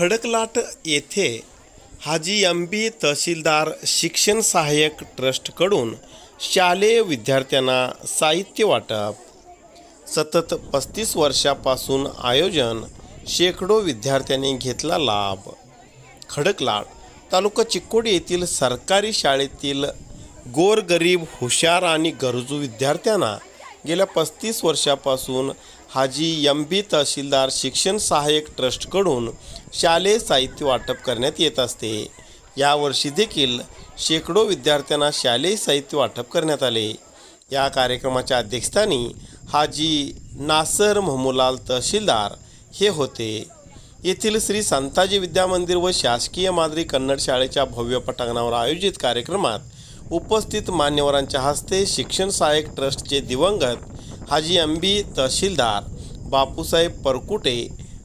खडकलाट येथे हाजी अंबी तहसीलदार शिक्षण सहाय्यक ट्रस्टकडून शालेय विद्यार्थ्यांना साहित्य वाटप. सतत पस्तीस वर्षापासून आयोजन शेकडो विद्यार्थ्यांनी घेतला लाभ. खडकलाट तालुका चिक्कोडी येथील सरकारी शाळेतील गोरगरीब हुशार आणि गरजू विद्यार्थ्यांना गेल्या पस्तीस वर्षापासून हाजी एम तहसीलदार शिक्षण सहाय्यक ट्रस्टकडून शालेय साहित्य वाटप करण्यात येत असते. यावर्षी देखील शेकडो विद्यार्थ्यांना शालेय साहित्य वाटप करण्यात आले. या कार्यक्रमाच्या अध्यक्षस्थानी हाजी नासर महमुलाल तहसीलदार हे होते. येथील श्री संताजी विद्या मंदिर व शासकीय माद्री कन्नड शाळेच्या भव्य पटांगणावर आयोजित कार्यक्रमात उपस्थित मान्यवरांच्या हस्ते शिक्षण सहाय्यक ट्रस्टचे दिवंगत हाजी अंबी तहसीलदार बापूसाहेब परकुटे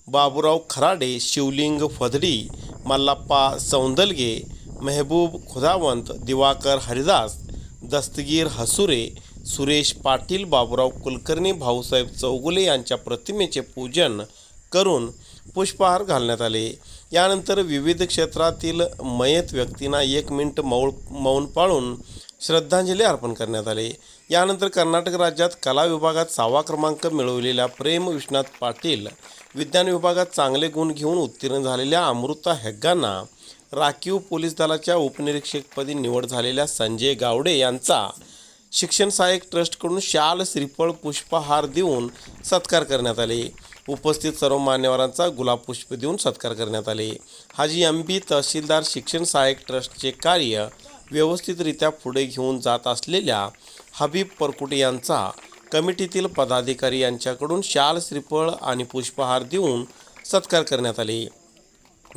बाबूराव खराडे शिवलिंग फदडी मल्लाप्पा सौंदलगे मेहबूब खुदावंत दिवाकर हरिदास दस्तगीर हसुरे सुरेश पाटील बाबूराव कुलकर्णी भाऊसाहेब चौगुले यांच्या प्रतिमेचे पूजन करून पुष्पहार घालण्यात आले. यानंतर विविध क्षेत्रातील मयत व्यक्तींना एक मिनिट मौळ मौन पाळून श्रद्धांजली अर्पण करण्यात आले. यानंतर कर्नाटक राज्यात कला विभागात सहावा क्रमांक मिळवलेल्या प्रेम विश्वनाथ पाटील विज्ञान विभागात चांगले गुण घेऊन उत्तीर्ण झालेल्या अमृता हेग्गांना राखीव पोलीस दलाच्या उपनिरीक्षकपदी निवड झालेल्या संजय गावडे यांचा शिक्षण सहाय्यक ट्रस्टकडून शाल श्रीफळ पुष्पहार देऊन सत्कार करण्यात आले. उपस्थित सर्व मान्यवरांचा गुलाब पुष्प देऊन सत्कार करण्यात आले. हाजी अंबी तहसीलदार शिक्षण सहाय्यक ट्रस्टचे कार्य व्यवस्थितरित्या पुढे घेऊन जात असलेल्या हबीब परकुटे यांचा कमिटीतील पदाधिकारी यांच्याकडून शाल श्रीफळ आणि पुष्पहार देऊन सत्कार करण्यात आले.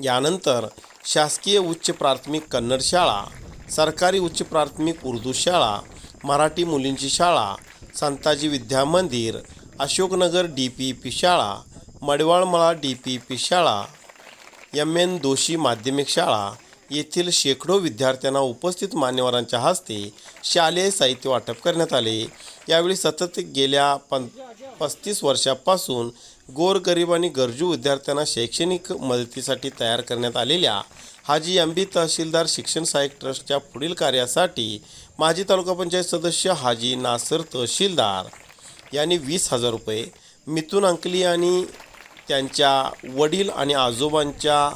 यानंतर शासकीय उच्च प्राथमिक कन्नड शाळा सरकारी उच्च प्राथमिक उर्दू शाळा मराठी मुलींची शाळा संताजी विद्या मंदिर अशोकनगर डी पी पी शाळा मडवाळमळा डी पी पी शाळा एम एन दोशी माध्यमिक शाळा येथील शेकडो विद्यार्थ्यांना उपस्थित मान्यवरांच्या हस्ते शालेय साहित्य वाटप करण्यात आले. यावेळी सतत गेल्या पं पस्तीस वर्षापासून गोरगरीब आणि गरजू विद्यार्थ्यांना शैक्षणिक मदतीसाठी तयार करण्यात आलेल्या हाजी अंबी तहसीलदार शिक्षण सहाय्यक ट्रस्टच्या पुढील कार्यासाठी माजी तालुका पंचायत सदस्य हाजी नासर तहसीलदार यांनी वीस हजार रुपये मिथुन अंकली आणि त्यांच्या वडील आणि आजोबांच्या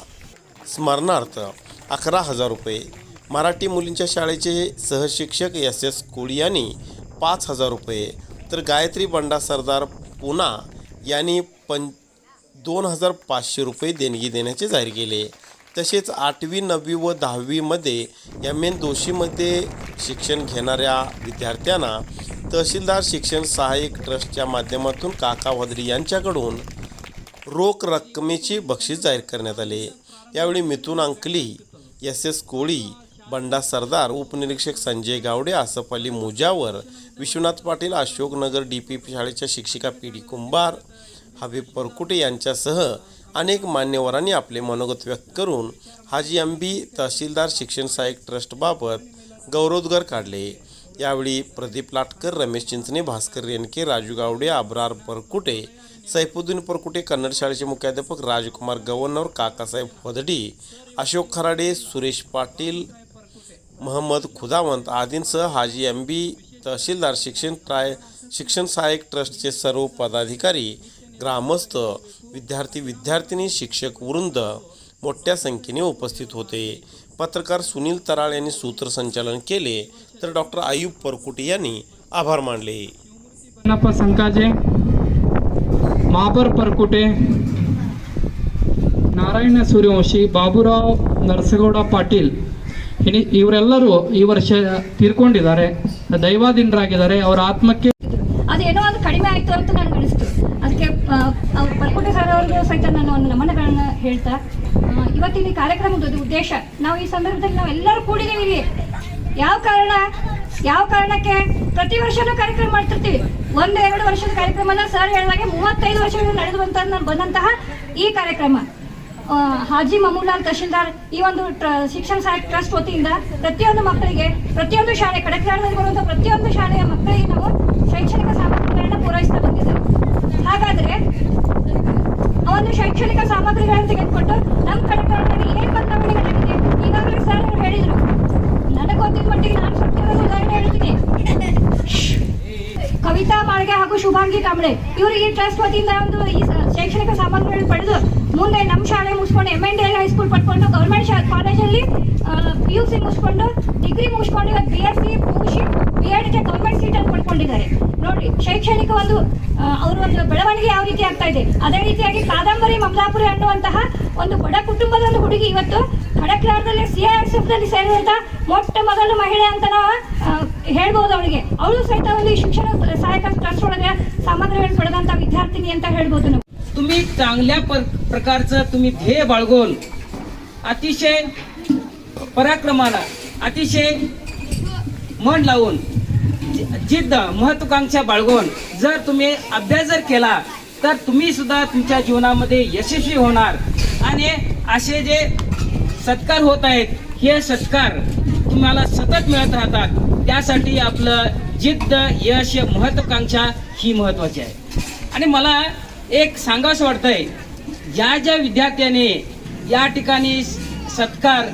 स्मरणार्थ अकरा हजार रुपये. मराठी मुलींच्या शाळेचे सहशिक्षक एस एस कोळी यांनी पाच हजार रुपये. तर गायत्री बंडा सरदार पुना यांनी पं दोन हजार पाचशे रुपये देणगी देण्याचे जाहीर केले. तसेच आठवी नववी व दहावीमध्ये एम एन दोशीमध्ये शिक्षण घेणाऱ्या विद्यार्थ्यांना तहसीलदार शिक्षण सहाय्यक ट्रस्टच्या माध्यमातून काका वदरी यांच्याकडून रोख रकमेची बक्षीस जाहीर करण्यात आले. यावेळी मिथुन अंकली एस एस कोळी बंडा सरदार उपनिरीक्षक संजय गावडे आसफ अली मुजावर विश्वनाथ पाटील अशोकनगर डी पी शाळेच्या शिक्षिका पी डी कुंभार हबीब परकुटे यांच्यासह अनेक मान्यवरांनी आपले मनोगत व्यक्त करून हाजी अंबी तहसीलदार शिक्षण सहाय्यक ट्रस्टबाबत गौरवोद्गार काढले. यावेळी प्रदीप लाटकर रमेश चिंचणे भास्कर रेणके राजू गावडे अब्रार परकुटे सैफुद्दीन परकुटे कन्नड शाळेचे मुख्याध्यापक राजकुमार गव्हर्नर काकासाहेब वधडी अशोक खराडे सुरेश पाटील महम्मद खुदावंत आदींसह हाजी एम बी तहसीलदार शिक्षण ट्राय शिक्षण सहाय्यक ट्रस्टचे सर्व पदाधिकारी ग्रामस्थ विद्यार्थी विद्यार्थिनी शिक्षक वृंद मोठ्या संख्येने उपस्थित होते. पत्रकार सुनील तराळ यांनी सूत्रसंचालन केले तर डॉक्टर आयुब परकुटे यांनी आभार मानले. ಮಾಬರ್ ಪರ್ಕುಟೆ, ನಾರಾಯಣ ಸೂರ್ಯವಂಶಿ, ಬಾಬುರಾವ್ ನರಸಗೌಡ ಪಾಟೀಲ್, ಇನಿ ಇವರೆಲ್ಲರೂ ಈ ವರ್ಷ ತೀರ್ಕೊಂಡಿದ್ದಾರೆ. ದೈವಾಧೀನರಾಗಿದ್ದಾರೆ. ಅವರ ಆತ್ಮಕ್ಕೆ ಅದೇನೋ ಒಂದು ಕಡಿಮೆ ಆಯ್ತು ಅಂತ ನಾನು ಅನಿಸ್ತು. ಅದಕ್ಕೆ ಅವ್ರ ಪರ್ಕೋಟೆ ಸರ್ ಅವ್ರಿಗೂ ಸಹಿತ ನಾನು ಒಂದು ನಮನಗಳನ್ನ ಹೇಳ್ತಾ ಇವತ್ತಿನ ಈ ಕಾರ್ಯಕ್ರಮದ ಉದ್ದೇಶ, ನಾವು ಈ ಸಂದರ್ಭದಲ್ಲಿ ನಾವು ಎಲ್ಲರೂ ಕೂಡಿದ್ದೀವಿ ಯಾವ ಕಾರಣ? ಯಾವ ಕಾರಣಕ್ಕೆ ಪ್ರತಿ ವರ್ಷನೂ ಕಾರ್ಯಕ್ರಮ ಮಾಡ್ತಿರ್ತೀವಿ. ಒಂದು ಎರಡು ವರ್ಷದ ಕಾರ್ಯಕ್ರಮನ ಸರ್ ಹೇಳಿದಾಗೆ ಮೂವತ್ತೈದು ವರ್ಷಗಳು ನಡೆದು ಬಂದಂತಹ ಈ ಕಾರ್ಯಕ್ರಮ. ಹಾಜಿ ಮಮೂಲಾಲ್ ತಹಶೀಲ್ದಾರ್ ಈ ಒಂದು ಶಿಕ್ಷಣ ಸಹಾಯಕ ಟ್ರಸ್ಟ್ ವತಿಯಿಂದ ಪ್ರತಿಯೊಂದು ಮಕ್ಕಳಿಗೆ, ಪ್ರತಿಯೊಂದು ಶಾಲೆ ಕಡಕ್ನಾಡದಲ್ಲಿ ಬರುವಂತಹ ಪ್ರತಿಯೊಂದು ಶಾಲೆಯ ಮಕ್ಕಳಿಗೆ ನಾವು ಶೈಕ್ಷಣಿಕ ಸಾಮಗ್ರಿಗಳನ್ನ ಪೂರೈಸ್ತಾ ಬಂದಿದ್ದೇವೆ. ಹಾಗಾದ್ರೆ, ಆ ಒಂದು ಶೈಕ್ಷಣಿಕ ಸಾಮಗ್ರಿಗಳನ್ನು ತೆಗೆದುಕೊಂಡು ನಮ್ಮ ಕಡೆಗಳಲ್ಲಿ ಏನ್ ಬದಲಾವಣೆಗಳಾಗಿದೆ ಈಗಾಗಲೇ ಸರ್ ಹೇಳಿದ್ರು. ನನಗೆ ಮಟ್ಟಿಗೆ ನಾನು ಸತ್ಯದ ಉದಾಹರಣೆ ಹೇಳ್ತೀನಿ. ಕವಿತಾ ಮಾಳ್ಗೆ ಹಾಗೂ ಶುಭಾಂಗಿ ಕಾಂಬಳೆ ಇವರು ಈ ಟ್ರಸ್ಟ್ ವತಿಯಿಂದ ಒಂದು ಈ ಶೈಕ್ಷಣಿಕ ಸಾಮಗ್ರಿಗಳನ್ನು ಪಡೆದು ಮುಂದೆ ನಮ್ಮ ಶಾಲೆ ಮುಗಿಸ್ಕೊಂಡು M N D L high school ಪಡ್ಕೊಂಡು ಗೌರ್ಮೆಂಟ್ ಶಾ ಕಾಲೇಜಲ್ಲಿ ಪಿ ಯು ಸಿ ಮುಗಿಸ್ಕೊಂಡು ಡಿಗ್ರಿ ಮುಗಿಸ್ಕೊಂಡು ಇವತ್ತು ಬಿ ಎಸ್ ಸಿ ಮುಗಿಸಿ ಬಿ ಎಡ್ಗೆ ಗೌರ್ಮೆಂಟ್ ಸೀಟನ್ನು ಪಡ್ಕೊಂಡಿದ್ದಾರೆ. ನೋಡಿ, ಶೈಕ್ಷಣಿಕ ಒಂದು ಅವರ ಒಂದು ಬೆಳವಣಿಗೆ ಯಾವ ರೀತಿ ಆಗ್ತಾ ಇದೆ? ಅದೇ ರೀತಿಯಾಗಿ ಕಾದಂಬರಿ ಮಮದಾಪುರಿ ಅನ್ನುವಂತಹ ಒಂದು ಬಡ ಕುಟುಂಬದ ಒಂದು ಹುಡುಗಿ ಇವತ್ತು ಸಿ ಐ ಎಸ್ ಎಫ್ ದಲ್ಲಿ ಸೇರಿದಂತ ಮೊಟ್ಟ ಮೊದಲು ಮಹಿಳೆ ಅಂತ ನಾವು ಹೇಳ್ಬೋದು ಅವಳಿಗೆ ಅವಳು ಸಹಿತ ಒಂದು ಈ ಶಿಕ್ಷಣ ಸಹಾಯಕ ಟ್ರಸ್ಟ್ ಒಳಗೆ ಸಾಮಗ್ರಿಗಳನ್ನು ಪಡೆದಂತ ವಿದ್ಯಾರ್ಥಿನಿ ಅಂತ ಹೇಳ್ಬೋದು ನಾವು तुम्ही चांगल्या पर- प्रकारचं तुम्ही ध्येय बाळगून अतिशय पराक्रमाला अतिशय मन लावून जि- जिद्द महत्वाकांक्षा बाळगून जर तुम्ही अभ्यास जर केला तर तुम्ही सुद्धा तुमच्या जीवनामध्ये यशस्वी होणार आणि असे जे सत्कार होत आहेत हे सत्कार तुम्हाला सतत मिळत राहतात. त्यासाठी आपलं जिद्द यश महत्वाकांक्षा ही महत्वाची आहे. आणि मला एक सांगावंसं वाटतंय ज्या ज्या विद्यार्थ्याने या ठिकाणी सत्कार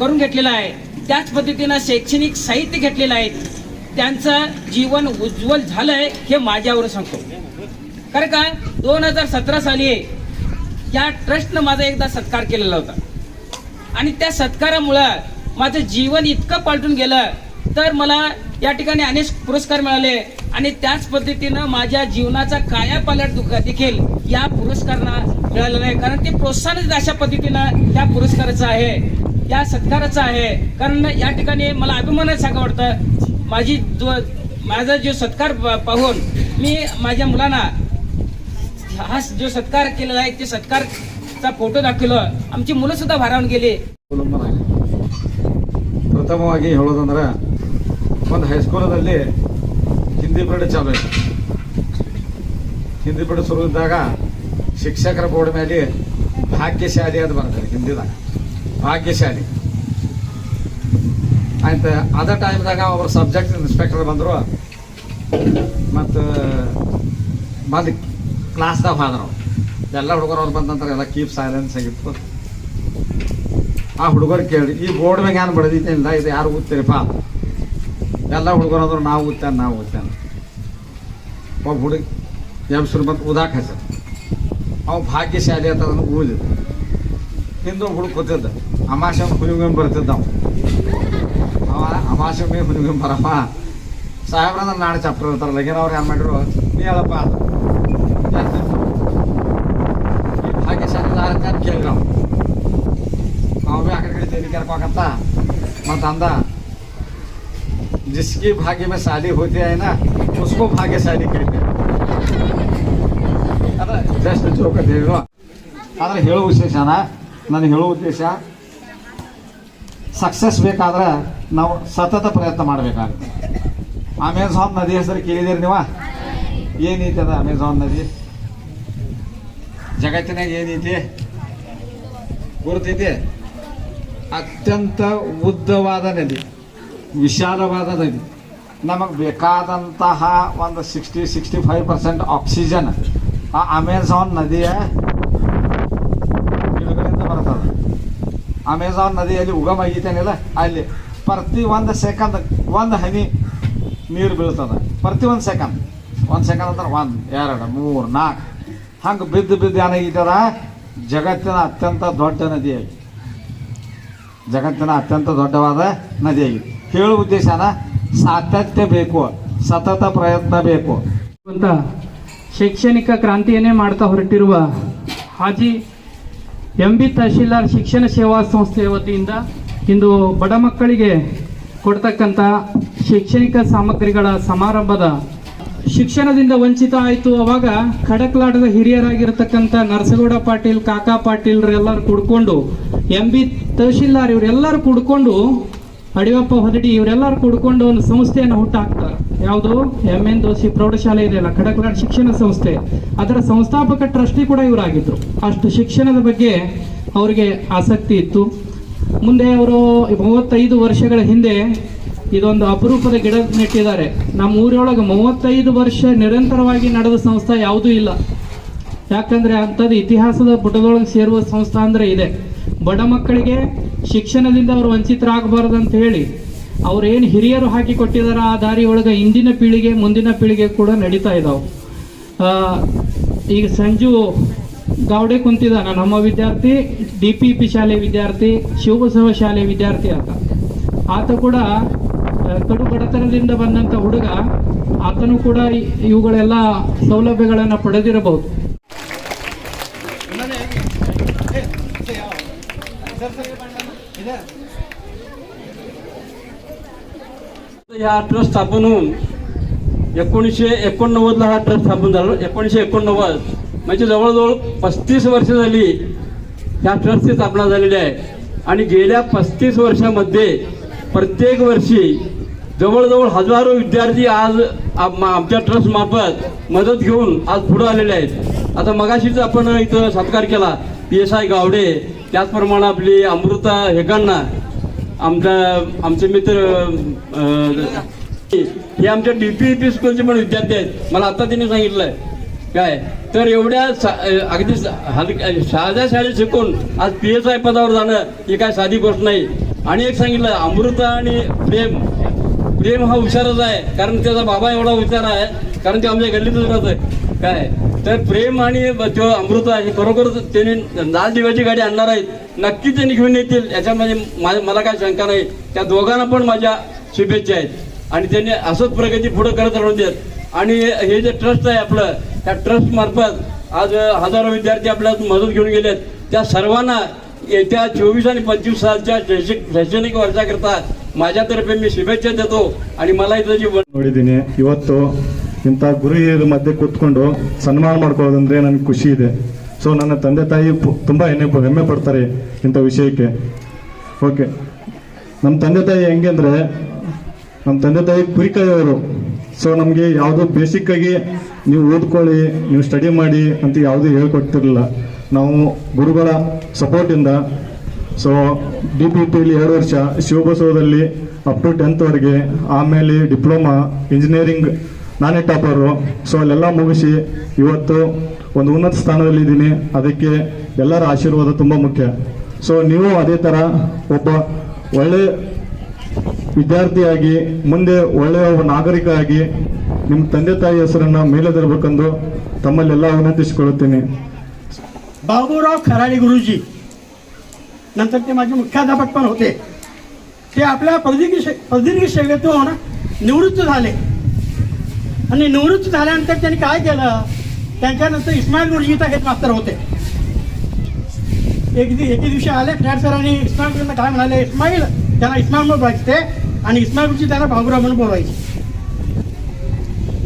करून घेतलेला आहे त्याच पद्धतीनं शैक्षणिक साहित्य घेतलेलं आहे त्यांचं जीवन उज्ज्वल झालंय हे माझ्यावर सांगतो. कारण का? दोन हजार सतरा साली या ट्रस्टनं माझा एकदा सत्कार केलेला होता. आणि त्या सत्कारामुळं माझं जीवन इतकं पालटून गेलं. तर मला या ठिकाणी अनेक पुरस्कार मिळाले. आणि त्याच पद्धतीनं माझ्या जीवनाचा काया पालट दुख देखील या पुरस्कारांना मिळालेला आहे. कारण ते प्रोत्साहन अशा पद्धतीनं त्या पुरस्काराचं आहे. या सत्काराचं आहे. कारण या ठिकाणी मला अभिमानच सांगा वाटतं माझी जो माझा जो सत्कार पाहून मी माझ्या मुलांना हा जो सत्कार केलेला आहे ते सत्कारचा फोटो दाखवलं. आमची मुलं सुद्धा भारावून गेली. ಪ್ರಥಮವಾಗಿ ಹೇಳೋದಂದ್ರೆ ಒಂದು ಹೈಸ್ಕೂಲದಲ್ಲಿ ಹಿಂದಿ ಪೀರಿಯಡ್ ಚಾಲು ಐತೆ ಹಿಂದಿ ಪೀರಿಯಡ್ ಶುರು ಇದ್ದಾಗ ಶಿಕ್ಷಕರ ಬೋರ್ಡ್ ಮೇಲೆ ಭಾಗ್ಯಶಾಲಿ ಅದು ಬರ್ತದೆ ಹಿಂದಿದಾಗ. ಭಾಗ್ಯಶಾಲಿ. ಆಯ್ತು, ಅದ ಟೈಮ್ದಾಗ ಅವ್ರ ಸಬ್ಜೆಕ್ಟ್ ಇನ್ಸ್ಪೆಕ್ಟರ್ ಬಂದರು. ಮತ್ತು ಬಂದು ಕ್ಲಾಸ್ದಾಗ ಹೋದ್ರು. ಎಲ್ಲ ಹುಡುಗರು ಅವ್ರು ಬಂದಂತಾರೆ ಎಲ್ಲ ಕೀಪ್ ಸೈಲೆನ್ಸ್ ಆಗಿತ್ತು. ಆ ಹುಡುಗರು ಕೇಳಿ, ಈ ಬೋರ್ಡ್ ಮ್ಯಾಗ ಏನು ಬಡ್ದಿತ್ತೇನಿಲ್ಲ ಇದು ಯಾರು ಓದ್ತೀರಿಪ್ಪ ಎಲ್ಲ ಹುಡುಗರು ಅಂದ್ರೆ, ನಾವು ಓದ್ತೇನೆ ನಾವು ಓದ್ತೇನೆ ಒಬ್ಬ ಹುಡುಗ ಎಂ ಶ್ರೀಮಂತ ಉದಾಕ್ ಹೆಸರು. ಅವ ಭಾಗ್ಯಶಾಲಿ ಅಂತ ಅದನ್ನು ಓದಿದ ಹಿಂದೆ ಹುಡುಗ ಕೂತಿದ್ದ. ಅಮಾಶೆ ಹುನಿಗೆ ಬರ್ತಿದ್ದ ಅವ. ಅಮಾಶೆ ಮೇ ಹುನಿಗೆ ಬರಪ್ಪ. ಸಾಹೇಬ್ರ ನಾಳೆ ಚಪ್ರ ಇರ್ತಾರಲ್ಲ ಅವ್ರು ಏನು ಮಾಡಿದ್ರು, ನೀ ಹೇಳಪ್ಪ आखिर तेरी कर पाकता मत अंदा जिसकी भाग्य में शादी होती है ना उसको भाग्यशाली कहते हैं ಅದ ಜಸ್ಟ್ ಜೋಕ್ ಅಂತ ಹೇಳಿದ್ರು ಆದ್ರೆ ಹೇಳೋ ವಿಶೇಷನ ನಾನು ಹೇಳೋ ಉದ್ದೇಶ ಸಕ್ಸಸ್ ಬೇಕಾದ್ರೆ ನಾವು ಸತತ ಪ್ರಯತ್ನ ಮಾಡಬೇಕಾಗುತ್ತೆ ಅಮೆಝಾನ್ ನದಿ ಹೆಸರು ಕೇಳಿದಿರಿ ನೀವು ಏನೈತಿ ಅದ ಅಮೆಝಾನ್ ನದಿ ಜಗತ್ತಿನಾಗ ಏನೈತಿ ಗುರುತೈತಿ ಅತ್ಯಂತ ಉದ್ದವಾದ ನದಿ, ವಿಶಾಲವಾದ ನದಿ. ನಮಗೆ ಬೇಕಾದಂತಹ ಒಂದು sixty sixty five percent oxygen ಆ ಅಮೆಝಾನ್ ನದಿಯ ಗಿಡಗಳಿಂದ ಬರ್ತದೆ. ಅಮೆಝಾನ್ ನದಿಯಲ್ಲಿ ಉಗಮ ಐತೇನಿಲ್ಲ ಅಲ್ಲಿ ಪ್ರತಿ ಒಂದು ಸೆಕೆಂಡ್ ಒಂದು ಹನಿ ನೀರು ಬೀಳ್ತದೆ. ಪ್ರತಿ ಒಂದು ಸೆಕೆಂಡ್ ಒಂದು ಸೆಕೆಂಡ್ ಅಂದ್ರೆ ಒಂದು, ಎರಡು, ಮೂರು, ನಾಲ್ಕು. ಹಂಗೆ ಬಿದ್ದು ಬಿದ್ದು ಏನಾಗೈತದ ಜಗತ್ತಿನ ಅತ್ಯಂತ ದೊಡ್ಡ ನದಿಯಾಗಿ. ಜಗತ್ತಿನ ಅತ್ಯಂತ ದೊಡ್ಡವಾದ ನದಿಯಾಗಿದೆ. ಹೇಳುವ ಉದ್ದೇಶನ ಸಾತತ್ಯ ಬೇಕು, ಸತತ ಪ್ರಯತ್ನ ಬೇಕು. ಅಂತ ಶೈಕ್ಷಣಿಕ ಕ್ರಾಂತಿಯನ್ನೇ ಮಾಡ್ತಾ ಹೊರಟಿರುವ ಹಾಜಿ ಎಂ ಬಿ ತಹಶೀಲ್ದಾರ್ ಶಿಕ್ಷಣ ಸೇವಾ ಸಂಸ್ಥೆಯ ವತಿಯಿಂದ ಇಂದು ಬಡ ಮಕ್ಕಳಿಗೆ ಕೊಡ್ತಕ್ಕಂಥ ಶೈಕ್ಷಣಿಕ ಸಾಮಗ್ರಿಗಳ ಸಮಾರಂಭದ ಶಿಕ್ಷಣದಿಂದ ವಂಚಿತ ಆಯಿತು. ಅವಾಗ ಖಡಕ್ಲಾಟದ ಹಿರಿಯರಾಗಿರ್ತಕ್ಕಂಥ ನರಸಗೌಡ ಪಾಟೀಲ್, ಕಾಕಾ ಪಾಟೀಲ್ ಎಲ್ಲರೂ ಕುಡ್ಕೊಂಡು, ಎಂ ಬಿ ತಹಶೀಲ್ದಾರ್ ಇವರೆಲ್ಲರೂ ಕುಡ್ಕೊಂಡು, ಅಡಿಯಪ್ಪ ಹೊದಡಿ ಇವರೆಲ್ಲರೂ ಕುಡ್ಕೊಂಡು ಒಂದು ಸಂಸ್ಥೆಯನ್ನು ಹುಟ್ಟಾಕ್ತಾರೆ. ಯಾವುದು? ಎಂ ಎನ್ ದೋಸಿ ಪ್ರೌಢಶಾಲೆ ಇದೆಯಲ್ಲ ಖಡಕ್ಲಾಡ್ ಶಿಕ್ಷಣ ಸಂಸ್ಥೆ. ಅದರ ಸಂಸ್ಥಾಪಕ ಟ್ರಸ್ಟಿ ಕೂಡ ಇವರಾಗಿದ್ದರು ಅಷ್ಟು ಶಿಕ್ಷಣದ ಬಗ್ಗೆ ಅವರಿಗೆ ಆಸಕ್ತಿ ಇತ್ತು. ಮುಂದೆ ಅವರು ಮೂವತ್ತೈದು ವರ್ಷಗಳ ಹಿಂದೆ ಇದೊಂದು ಅಪರೂಪದ ಗಿಡ ನೆಟ್ಟಿದ್ದಾರೆ. ನಮ್ಮ ಊರೊಳಗೆ ಮೂವತ್ತೈದು ವರ್ಷ ನಿರಂತರವಾಗಿ ನಡೆದ ಸಂಸ್ಥೆ ಯಾವುದೂ ಇಲ್ಲ. ಯಾಕಂದರೆ ಅಂಥದ್ದು ಇತಿಹಾಸದ ಪುಟದೊಳಗೆ ಸೇರುವ ಸಂಸ್ಥೆ ಅಂದರೆ ಇದೆ. ಬಡ ಮಕ್ಕಳಿಗೆ ಶಿಕ್ಷಣದಿಂದ ಅವರು ವಂಚಿತರಾಗಬಾರ್ದು ಅಂತ ಹೇಳಿ ಅವ್ರು ಏನು ಹಿರಿಯರು ಹಾಕಿ ಕೊಟ್ಟಿದ್ದಾರೆ ಆ ದಾರಿ ಒಳಗೆ ಇಂದಿನ ಪೀಳಿಗೆ, ಮುಂದಿನ ಪೀಳಿಗೆ ಕೂಡ ನಡೀತಾ ಇದ್ದಾವೆ ಈಗ ಸಂಜು ಗಾವಡೆ ಕುಂತಿದ್ದಾನ, ನಮ್ಮ ವಿದ್ಯಾರ್ಥಿ, ಡಿ ಪಿ ಪಿ ಶಾಲೆ ವಿದ್ಯಾರ್ಥಿ, ಶಿವಬಸವ ಶಾಲೆ ವಿದ್ಯಾರ್ಥಿ ಆತ. ಆತ ಕೂಡ ಕಡು ಬಡತನದಿಂದ ಬಂದಂಥ ಹುಡುಗ ಆತನು ಕೂಡ ಇ- ಇವುಗಳೆಲ್ಲ ಸೌಲಭ್ಯಗಳನ್ನು ಪಡೆದಿರಬಹುದು ह्या ट्रस्ट स्थापन होऊन एकोणीसशे एकोणनव्वदला हा ट्रस्ट स्थापन झाला एकोणीसशे एकोणनव्वद म्हणजे जवळजवळ पस्तीस वर्ष झाली ह्या ट्रस्टची स्थापना झालेली आहे आणि गेल्या पस्तीस वर्षामध्ये प्रत्येक वर्षी जवळजवळ हजारो विद्यार्थी आज आमच्या ट्रस्ट मार्फत मदत घेऊन आज पुढे आलेले आहेत. आता मगाशीच आपण इथं सत्कार केला. पी एस आय गावडे त्याचप्रमाणे आपली अमृता हेकांना आमचा आमचे मित्र हे आमच्या डी पी पी स्कूलचे पण विद्यार्थी आहेत. मला आता त्यांनी सांगितलंय. काय? तर एवढ्या सा- अगदी साध्या शाळेत शिकून आज पी एस आय पदावर जाणं ही काय साधी गोष्ट नाही. आणि एक सांगितलं अमृता आणि प्रेम प्रेम हा हुशारच आहे. कारण त्याचा बाबा एवढा हुशार आहे. कारण ते आमच्या गल्लीतच आहे. काय? तर प्रेम आणि ब- तो अमृत आहे खरोखर त्यांनी लाल दिव्याची गाडी आणणार आहेत. नक्की त्यांनी घेऊन येतील. याच्यामध्ये मला काय शंका नाही. त्या दोघांना पण माझ्या शुभेच्छा आहेत. आणि त्यांनी असंच प्रगती पुढे करत राहून देत. आणि हे जे ट्रस्ट आहे आपलं त्या ट्रस्ट मार्फत आज हजारो विद्यार्थी आपल्या मदत घेऊन गेलेत. त्या सर्वांना येत्या चोवीस आणि पंचवीस सालच्या शैक्षिक शैक्षणिक वर्षाकरता माझ्यातर्फे मी शुभेच्छा देतो आणि मला इथं जी ನೋಡಿದ್ದೀನಿ ಇವತ್ತು ಇಂಥ ಗುರು ಹಿರಿಯರ ಮಧ್ಯೆ ಕೂತ್ಕೊಂಡು ಸನ್ಮಾನ ಮಾಡ್ಕೊಳ್ಳೋದಂದ್ರೆ ನನಗೆ ಖುಷಿ ಇದೆ ಸೊ ನನ್ನ ತಂದೆ ತಾಯಿ ಪು- ತುಂಬ ಹೆಮ್ಮೆ ಹೆಮ್ಮೆ ಪಡ್ತಾರೆ ಇಂಥ ವಿಷಯಕ್ಕೆ ಓಕೆ ನಮ್ಮ ತಂದೆ ತಾಯಿ ಹೆಂಗೆ ಅಂದರೆ ನಮ್ಮ ತಂದೆ ತಾಯಿ ಕುರಿ ಕಾಯೋರು ಸೊ ನಮಗೆ ಯಾವುದೋ ಬೇಸಿಕ್ಕಾಗಿ ನೀವು ಓದ್ಕೊಳ್ಳಿ ನೀವು ಸ್ಟಡಿ ಮಾಡಿ ಅಂತ ಯಾವುದೂ ಹೇಳ್ಕೊಡ್ತಿರಲಿಲ್ಲ ನಾವು ಗುರುಗಳ ಸಪೋರ್ಟಿಂದ ಸೊ ಡಿ ಪಿ ಟಿಲಿ ಎರಡು ವರ್ಷ, ಶಿವಬಸವದಲ್ಲಿ ಅಪ್ ಟು ಟೆಂತ್ವರೆಗೆ ಆಮೇಲೆ ಡಿಪ್ಲೊಮಾ ಇಂಜಿನಿಯರಿಂಗ್ ನಾನೇ ಟಾಪರು ಸೊ ಅಲ್ಲೆಲ್ಲ ಮುಗಿಸಿ ಇವತ್ತು ಒಂದು ಉನ್ನತ ಸ್ಥಾನದಲ್ಲಿದ್ದೀನಿ ಅದಕ್ಕೆ ಎಲ್ಲರ ಆಶೀರ್ವಾದ ತುಂಬ ಮುಖ್ಯ. ಸೊ ನೀವು ಅದೇ ಥರ ಒಬ್ಬ ಒಳ್ಳೆ ವಿದ್ಯಾರ್ಥಿಯಾಗಿ, ಮುಂದೆ ಒಳ್ಳೆಯ ಒಬ್ಬ ನಾಗರಿಕ ಆಗಿ ನಿಮ್ಮ ತಂದೆ ತಾಯಿ ಹೆಸರನ್ನು ಮೇಲೆ ತರಬೇಕೆಂದು ತಮ್ಮಲ್ಲೆಲ್ಲ ವಿನಂತಿಸಿಕೊಳ್ಳುತ್ತೇನೆ. बाबूराव खराडे गुरुजी. नंतर ते माझे मुख्याध्यापक पण होते. ते आपल्या पदवी प्रदीर्घ सेवेतून निवृत्त झाले. आणि निवृत्त झाल्यानंतर त्यांनी काय केलं? त्यांच्यानंतर इस्माईल गुरुजी इथं हेड मास्तर होते. एक दि एके दिवशी आले फ्लॅट सरांनी इस्माईल गुरुजींना काय म्हणाले? इस्माईल त्यांना इस्माईल म्हणून बोलायचे ते आणि इस्माईल गुरुजी त्यांना बाबूराव म्हणून बोलायचे.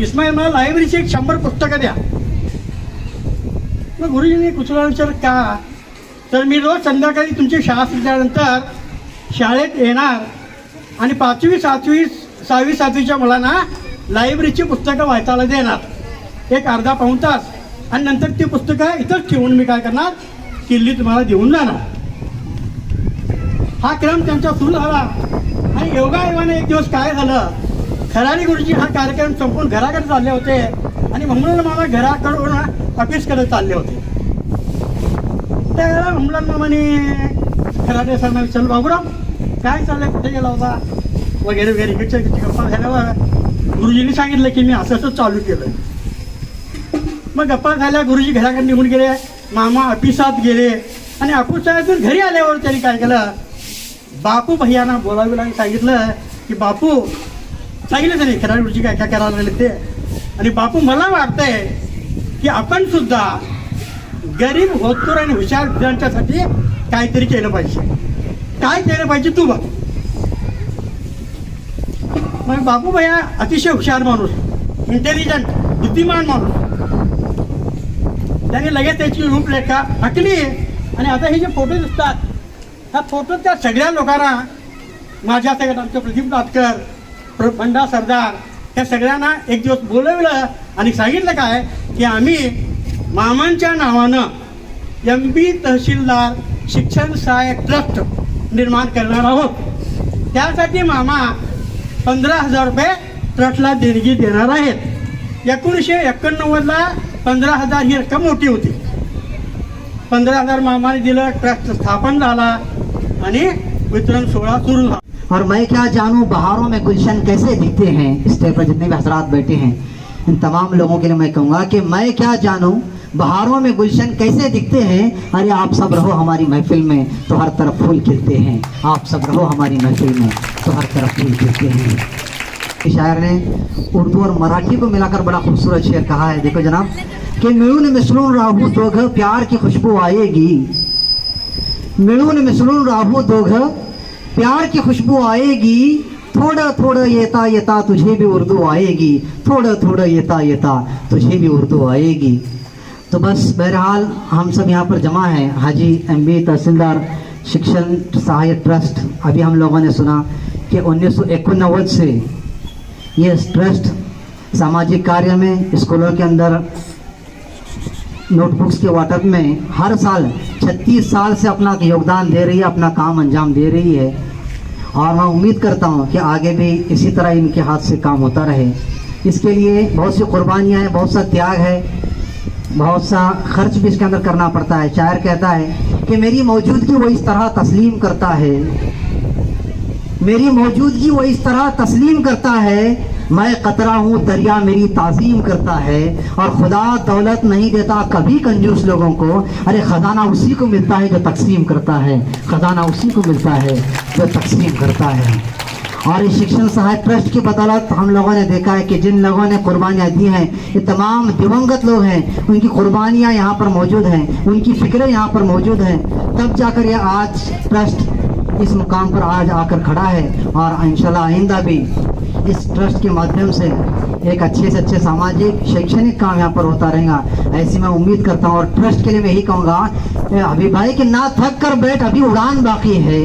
इस्माईल मला लायब्ररीची एक शंभर पुस्तकं द्या. मग गुरुजींनी कुचला विचार का? तर मी रोज संध्याकाळी तुमची शाळा सुटल्यानंतर शाळेत येणार आणि पाचवी सातवी सहावी सातवीच्या मुलांना लायब्ररीची पुस्तकं वाचायला देणार. एक अर्धा पाऊण तास. आणि नंतर ती पुस्तकं इथंच ठेवून मी काय करणार? किल्ली तुम्हाला देऊन जाणार. हा क्रम त्यांचा सुरू झाला. आणि योगायोगाने एक दिवस काय झालं? खराडी गुरुजी हा कार्यक्रम संपून घराकडे चालले होते. आणि म्हणून मामा घराकडून ऑफिसकडे चालले होते. त्यावेळेला हुमलान मामाने खराटे सरना विचारलं बाबूराव काय चाललंय? कुठे गेला होता? वगैरे वगैरे इकडच्या गप्पा झाल्यावर गुरुजींनी सांगितलं की मी असं असं चालू केलं मग गप्पा झाल्या गुरुजी घराकडे निघून गेले मामा ऑफिसात गेले आणि ऑफिसातून घरी आल्यावर त्यांनी काय केलं? बापू भैयांना बोलावी लागून सांगितलं की बापू सांगितलं त्यांनी खराडी गुरुजी काय काय करायला लागले ते? आणि बापू मला वाटतंय की आपण सुद्धा गरीब होतकरू आणि हुशार विद्यार्थ्यांसाठी काहीतरी केलं पाहिजे. काय केलं पाहिजे तू बघ. मग बापू भैया अतिशय हुशार माणूस इंटेलिजंट बुद्धिमान माणूस. त्याने लगेच त्याची रूपरेखा आखली. आणि आता हे जे फोटो दिसतात त्या फोटो त्या सगळ्या लोकांना माझ्या सगळ्यात आमचे प्रदीप नाटकर प्र बंडा सरदार त्या सगळ्यांना एक दिवस बोलवलं आणि सांगितलं काय की आम्ही मामांच्या नावानं एम बी तहसीलदार शिक्षण सहाय्यक ट्रस्ट निर्माण करणार आहोत. त्यासाठी मामा पंधरा हजार रुपये ट्रस्टला देणगी देणार आहेत. एकोणीसशे एकोणनव्वदला पंधरा हजार ही रक्कम मोठी होती. पंधरा हजार मामाने दिलं ट्रस्ट स्थापन झाला आणि वितरण सोहळा सुरू झाला. और मैं क्या जानूं बहारों में गुलशन कैसे दिखते हैं स्टेज पर जितने भी हजरात बैठे हैं इन तमाम लोगों के लिए मैं कहूँगा कि मैं क्या जानूं बहारों में गुलशन कैसे दिखते हैं अरे आप सब रहो हमारी महफिल में तो हर तरफ फूल खिलते हैं आप सब रहो हमारी महफिल में तो हर तरफ फूल खिलते हैं इस शायर ने उर्दू और मराठी को मिलाकर बड़ा खूबसूरत शेर कहा है देखो जनाब कि मिलून मिसलून राहू दोघ प्यार की खुशबू आएगी मिळून मिसळून राहू दोघ प्यार की खुशबू आएगी थोडं थोडं येता येता तुझे भी उर्दू आएगी थोडं थोडं येता येता तुझे भी उर्दू आएगी तो बस बहरहाल हम सब यहाँ पर जमा हैं हाजी एम बी तहसीलदार शिक्षण सहायक ट्रस्ट अभी हम लोगों ने सुना कि उन्नीस सौ से ये ट्रस्ट सामाजिक कार्य में स्कूलों के अंदर नोटबुक्स के वाटअप में हर साल 36 साल से अपना योगदान दे रही है अपना काम अंजाम दे रही है और मैं उम्मीद करता हूँ कि आगे भी इसी तरह इनके हाथ से काम होता रहे इसके लिए बहुत सी कुर्बानियाँ हैं बहुत सा त्याग है बहुत सा खर्च भी इसके अंदर करना पड़ता है शायर कहता है कि मेरी मौजूदगी वो इस तरह तस्लीम करता है मेरी मौजूदगी वो इस तरह तस्लीम करता है मैं कतरा हूँ दरिया मेरी ताजीम करता है और खुदा दौलत नहीं देता कभी कंजूस लोगों को अरे खजाना उसी को मिलता है जो तकसीम करता है खजाना उसी को मिलता है जो तकसीम करता है और इस शिक्षण सहायक ट्रस्ट की बदौलत हम लोगों ने देखा है कि जिन लोगों ने कुर्बानियाँ दी हैं ये तमाम दिवंगत लोग हैं उनकी कुर्बानियाँ यहाँ पर मौजूद हैं उनकी फिक्रें यहाँ पर मौजूद हैं तब जाकर ये आज ट्रस्ट इस मुकाम पर आज आकर खड़ा है और इंशाल्लाह आइंदा भी इस ट्रस्ट के माध्यम से एक अच्छे से अच्छे सामाजिक शैक्षणिक काम यहाँ पर होता रहेगा ऐसी मैं उम्मीद करता हूँ और ट्रस्ट के लिए मैं यही कहूँगा ए, अभी भाई कि ना थक कर बैठ अभी उड़ान बाकी है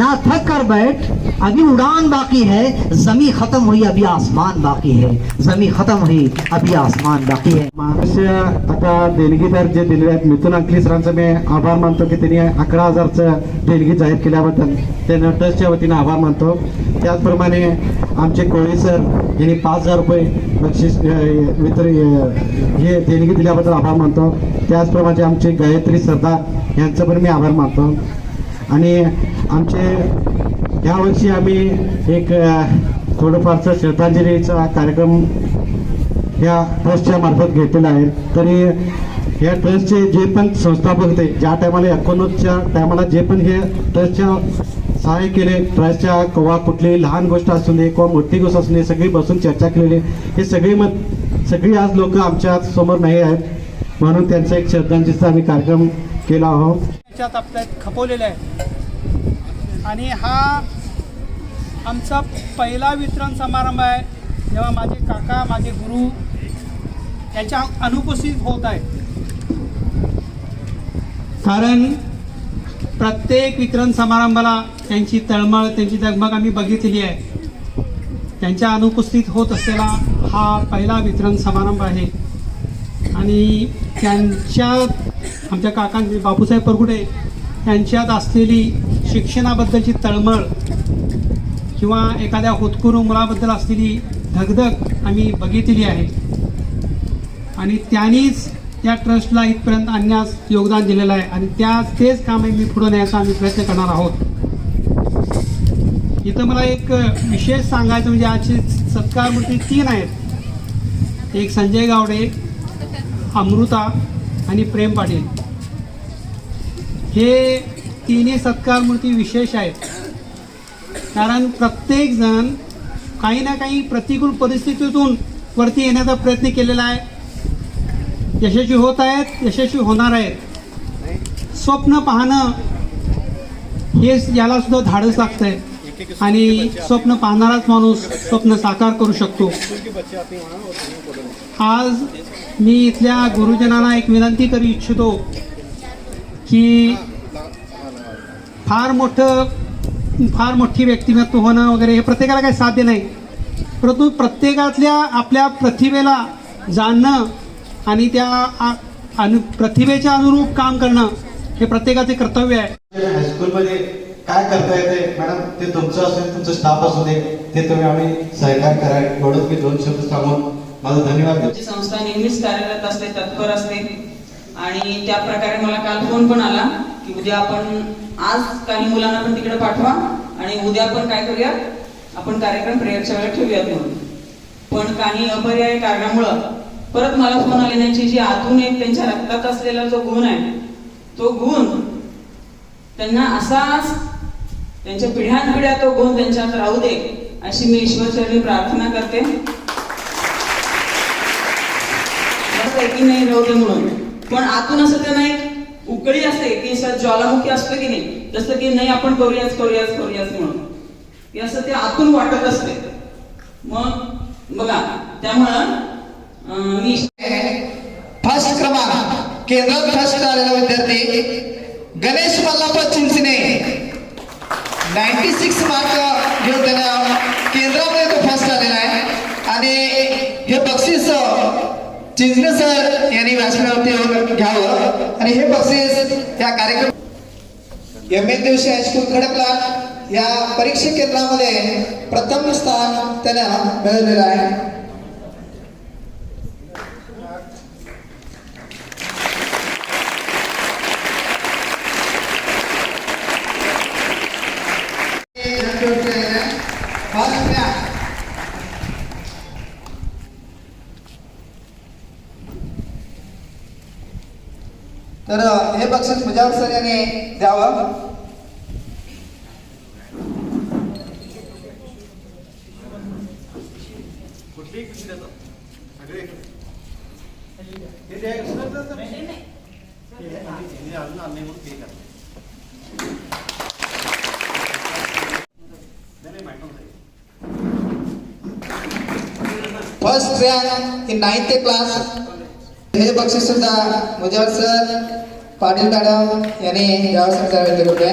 ना थक कर बैठ अभी उड़ान बाकी है जमी खत्म हुई अभी आसमान बाकी है। जमी खत्म हुई अभी आसमान बाकी है। महाराष्ट्र आता देणगीदार जे दिले आहेत मिथुन अंकली सरांचं मी आभार मानतो की त्यांनी अकरा हजारचं देणगी जाहीर केल्याबद्दल. त्यांना ट्रस्टच्या वतीने आभार मानतो. त्याचप्रमाणे आमचे कोळी सर यांनी पाच हजार रुपये बक्षीस मित्र हे देणगी दिल्याबद्दल आभार मानतो. त्याचप्रमाणे आमचे गायत्री सरदार यांचं पण मी आभार मानतो. आणि आमचे यावर्षी आम्ही एक थोडंफारचं श्रद्धांजलीचा कार्यक्रम या ट्रस्टच्या मार्फत घेतलेला आहे. तरी या ट्रस्टचे जे पण संस्थापक होते ज्या टायमाला एकोणीसच्या टायमाला जे पण हे ट्रस्टच्या सहाय्य केले ट्रस्टच्या किंवा कुठली लहान गोष्ट असू नये किंवा मोठी गोष्ट असू नये सगळी बसून चर्चा केलेली हे सगळी मत सगळी आज लोक आमच्यासमोर नाही आहेत. म्हणून त्यांचा एक श्रद्धांजलीचा आम्ही कार्यक्रम केला आहोत. त्याच्यात खपवलेलं आहे आणि हा आमचा पहिला वितरण समारंभ आहे. जेव्हा माझे काका माझे गुरु यांच्या अनुपस्थित होत आहे कारण प्रत्येक वितरण समारंभाला त्यांची तळमळ त्यांची दगमग आम्ही बघितली आहे. त्यांच्या अनुपस्थित होत असलेला हा पहिला वितरण समारंभ आहे. आणि त्यांच्या आमच्या काकांनी बापूसाहेब परगुडे यांच्यात असलेली शिक्षणाबद्दलची तळमळ किंवा एखाद्या होतकुरू मुलाबद्दल असलेली धगधग आम्ही बघितलेली आहे. आणि त्यांनीच त्या ट्रस्टला इथपर्यंत आणण्यास योगदान दिलेलं आहे. आणि त्या तेच काम मी पुढे न्यायचा आम्ही प्रयत्न करणार आहोत. इथं मला एक विशेष सांगायचं म्हणजे आजची सत्कार मूर्ती तीन आहेत. एक संजय गावडे अमृता आणि प्रेम पाटील. हे तिन्ही सत्कार मूर्ती विशेष आहेत. कारण प्रत्येकजण काही ना काही प्रतिकूल परिस्थितीतून वरती येण्याचा प्रयत्न केलेला आहे. यशस्वी होत आहेत यशस्वी होणार आहेत. स्वप्न पाहणं हे याला सुद्धा धाडस आहे आणि स्वप्न पाहणाराच माणूस स्वप्न साकार करू शकतो. आज मी इथल्या गुरुजनांना एक विनंती करू इच्छितो. की फार मोठं फार मोठी व्यक्तिमत्व होणं वगैरे हे प्रत्येकाला काही साध्य नाही. परंतु प्रत्येकातल्या आपल्या प्रतिभेला जाणणं आणि त्या अनु प्रतिभेच्या अनुरूप काम करणं हे प्रत्येकाचे कर्तव्य आहे. हायस्कूलमध्ये काय करता येते मॅडम ते तुमचं असेल तुमचं स्टाफ असू दे ते तुम्ही आम्ही सहकार्य करा एवढंच मी दोन शब्द सांगून. माझा धन्यवाद संस्था नेहमीच कार्यरत असते तत्पर असते. आणि त्या प्रकारे मला काल फोन पण आला की उद्या आपण आज काही मुलांना पण तिकडे पाठवा आणि उद्या आपण काय करूया आपण कार्यक्रम प्रेयरच्या वेळेला ठेवूयात म्हणून. पण काही अपर्याय कारणामुळं परत मला फोन आले त्यांची जी आतून एक त्यांच्या रक्तात असलेला जो गुण आहे तो गुण त्यांना असाच त्यांच्या पिढ्यानपिढ्या तो गुण त्यांच्यात राहू दे अशी मी ईश्वरचरणी प्रार्थना करते. की नाही राहू दे म्हणून. पण आतून असं ते नाही उकळी असते की ज्वालामुखी असतं की नाही जसं की नाही आपण करूयाच करूयाच करूयाच म्हणून. हे असं ते आतून वाटत असते. मग बघा त्यामुळं मी फर्स्ट क्रमांक केंद्रात फर्स्ट आलेला विद्यार्थी Ganesh Mallapat Chinchane. Ninety six mark घेऊन त्याला केंद्रामध्ये तो फर्स्ट आलेला आहे. आणि हे बक्षीस चिंचणे सर यांनी व्यासपीठावरती येऊन घ्यावं. आणि हे बक्षीस या कार्यक्रम एम एन दिवशी हायस्कूल खडकला या परीक्षा केंद्रामध्ये प्रथम स्थान त्याला मिळालेलं आहे फर्स्ट रँक तर हे बक्षीस मुजावर सर यांनी द्यावं first rank in ninth class हे बक्षीस सुद्धा मुजावर सर. पाटील मॅडम यांनी द्यावं सर दिलं होते